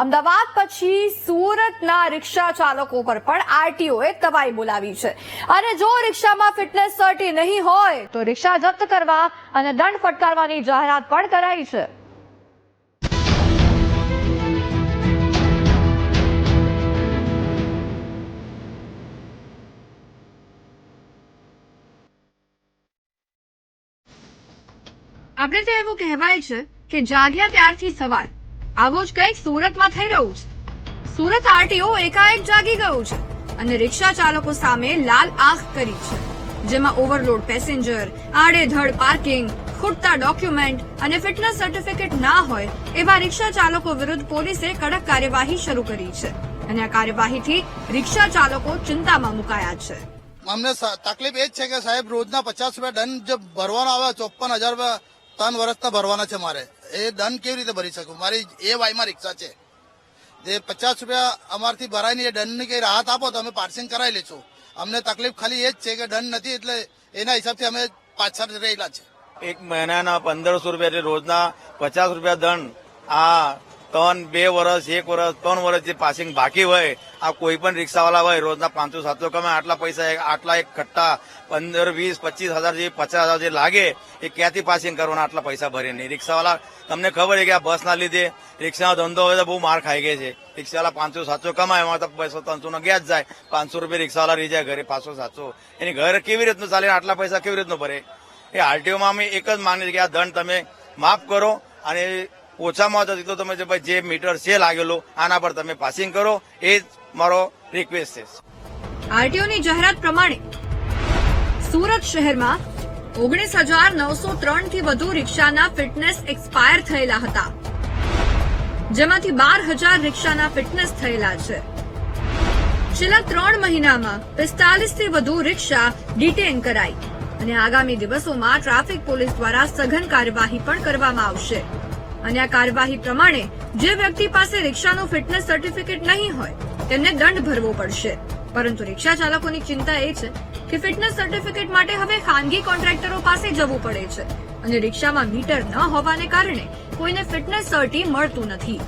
અમદાવાદ પછી સુરતના રિક્ષા ચાલકો પર પણ આરટીઓએ તવાઈ બોલાવી છે. અને જો રિક્ષામાં ફિટનેસ સર્ટી નહીં હોય, તો રિક્ષા જપ્ત કરવા અને દંડ ફટકારવાની જાહેરાત પણ કરાઈ છે. આપણે તો એવું કહેવાય છે કે જાગ્યા ત્યારથી સવાર આવો જ કંઈક સુરતમાં થઈ રહ્યું છે. સુરત આરટીઓ એકાએક જાગી ગયું છે અને રિક્ષા ચાલકો સામે લાલ આંખ કરી છે. જેમાં ઓવરલોડ પેસેન્જર, આડેધડ પાર્કિંગ, ખૂટતા ડોક્યુમેન્ટ અને ફિટનેસ સર્ટિફિકેટ ના હોય એવા રિક્ષા ચાલકો વિરુદ્ધ પોલીસે કડક કાર્યવાહી શરૂ કરી છે. અને આ કાર્યવાહીથી રિક્ષા ચાલકો ચિંતામાં મુકાયા છે. અમને તકલીફ એ જ છે કે સાહેબ, રોજના પચાસ રૂપિયા દંડ જે ભરવાનો આવે ચોપન હજાર રૂપિયા ત્રણ વર્ષના ભરવાના છે મારે. એ દંડ કેવી રીતે ભરી શકું? મારી એ વાયમાં રિક્ષા છે. જે પચાસ રૂપિયા અમારથી ભરાય નહીં એ દંડની કઈ રાહત આપો તો અમે પાર્સિંગ કરાવી લઈશું. અમને તકલીફ ખાલી એ જ છે કે દંડ નથી એટલે એના હિસાબથી અમે પાછળ રહેલા છે. એક મહિનાના પંદરસો રૂપિયા એટલે રોજના પચાસ રૂપિયા દંડ આ ત્રણ, બે વર્ષ એક વર્ષ ત્રણ વર્ષ જે પાસિંગ બાકી હોય, આ કોઈ પણ રિક્ષાવાળા હોય, રોજના પાંચસો, સાતસો કમાય, આટલા પૈસા આટલા એક ખટ્ટા પંદર, વીસ, પચીસ હજાર જે પચાસ હજાર જે લાગે, એ ક્યાંથી પાસિંગ કરવાના આટલા પૈસા ભરે નહીં રિક્ષાવાળા, તમને ખબર છે કે આ બસના લીધે રિક્ષાનો ધંધો હવે તો બહુ માર ખાઈ ગઈ છે. રિક્ષાવાળા પાંચસો, સાતસો કમાય, એમાં તો બસો, ત્રણસો નો ગયા જ જાય. પાંચસો રૂપિયા રિક્ષાવાળા રહી જાય ઘરે, પાંચસો, સાતસો. એની ઘર કેવી રીતનું ચાલે, આટલા પૈસા કેવી રીતનું ભરે? એ આરટીઓમાં અમે એક જ માંગીએ છીએ કે આ દંડ તમે માફ કરો, અને ઓછામાં ઓછા જેટલો તમે જે મીટર છે લાગેલો, આના પર તમે પાસિંગ કરો. એ જ મારો રિક્વેસ્ટ છે. આરટીઓની જાહેરાત પ્રમાણે સુરત શહેરમાં ઓગણીસ હજાર નવસો ત્રણથી વધુ રિક્ષાના ફિટનેસ એક્સપાયર થયેલા હતા. જેમાંથી બાર હજાર રિક્ષાના ફિટનેસ થયેલા છે. છેલ્લા ત્રણ મહિનામાં પિસ્તાલીસથી વધુ રિક્ષા ડિટેન કરાઈ અને આગામી દિવસોમાં ટ્રાફિક પોલીસ દ્વારા સઘન કાર્યવાહી પણ કરવામાં આવશે. અને આ કાર્યવાહી પ્રમાણે જે વ્યક્તિ પાસે રિક્ષાનું ફિટનેસ સર્ટિફિકેટ નહીં હોય, તેમને દંડ ભરવો પડશે. પરંતુ રિક્ષા ચાલકોની ચિંતા એ છે કે ફિટનેસ સર્ટિફિકેટ માટે હવે ખાનગી કોન્ટ્રાક્ટરો પાસે જવું પડે છે અને રિક્ષામાં મીટર ન હોવાને કારણે કોઈને ફિટનેસ સર્ટી મળતું નથી.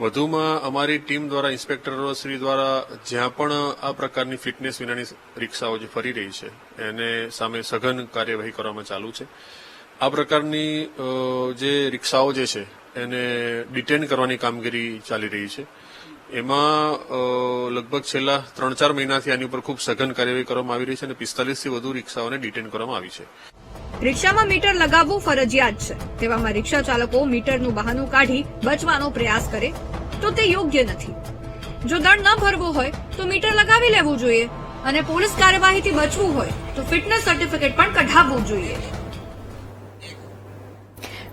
વધુમાં અમારી ટીમ દ્વારા ઇન્સ્પેક્ટરો શ્રી દ્વારા જ્યાં પણ આ પ્રકારની ફિટનેસ વિનાની રિક્ષાઓ જે ફરી રહી છે, એને સામે સઘન કાર્યવાહી કરવામાં ચાલુ છે. આ પ્રકારની જે રિક્ષાઓ જે છે, એને ડિટેન કરવાની કામગીરી ચાલી રહી છે. એમાં લગભગ છેલ્લા ત્રણ ચાર મહિનાથી આની ઉપર ખૂબ સઘન કાર્યવાહી કરવામાં આવી રહી છે અને પિસ્તાલીસથી વધુ રિક્ષાઓને ડિટેન કરવામાં આવી છે. રિક્ષામાં મીટર લગાવવું ફરજિયાત છે. તેવામાં રિક્ષા ચાલકો મીટરનું બહાનું કાઢી બચવાનો પ્રયાસ કરે તો તે યોગ્ય નથી. જો દંડ ન ભરવો હોય, તો મીટર લગાવી લેવું જોઈએ અને પોલીસ કાર્યવાહીથી બચવું હોય, તો ફિટનેસ સર્ટિફિકેટ પણ કઢાવવું જોઈએ.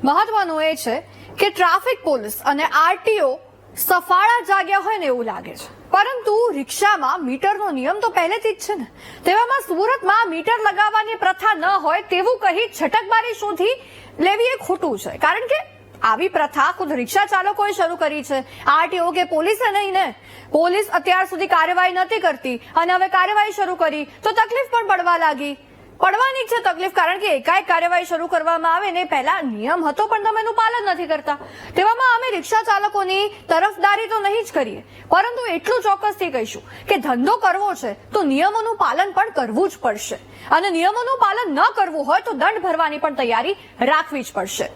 મહત્વનું એ છે કે ટ્રાફિક પોલીસ અને આરટીઓ સફાળા જાગ્યા હોય ને એવું લાગે છે. પરંતુ રિક્ષામાં મીટરનો નિયમ તો પહેલેથી જ છે ને. તેવામાં સુરતમાં મીટર લગાવવાની પ્રથા ન હોય તેવું કહી છટકબારી શોધી લેવી એ ખોટું છે. કારણ કે આવી પ્રથા ખુદ રિક્ષા ચાલકોએ શરૂ કરી છે. આરટીઓ કે પોલીસે નહીં ને. પોલીસ અત્યાર સુધી કાર્યવાહી નથી કરતી અને હવે કાર્યવાહી શરૂ કરી તો તકલીફ પણ પડવા લાગી. પડવાની છે તકલીફ, કારણ કે એકાએક કાર્યવાહી શરૂ કરવામાં આવે ને પહેલા નિયમ હતો, પણ તમે એનું પાલન નથી કરતા. તેવામાં અમે રિક્ષા ચાલકોની તરફદારી તો નહીં જ કરીએ, પરંતુ એટલું ચોક્કસથી કહીશું કે ધંધો કરવો છે, તો નિયમોનું પાલન પણ કરવું જ પડશે. અને નિયમોનું પાલન ન કરવું હોય તો દંડ ભરવાની પણ તૈયારી રાખવી જ પડશે.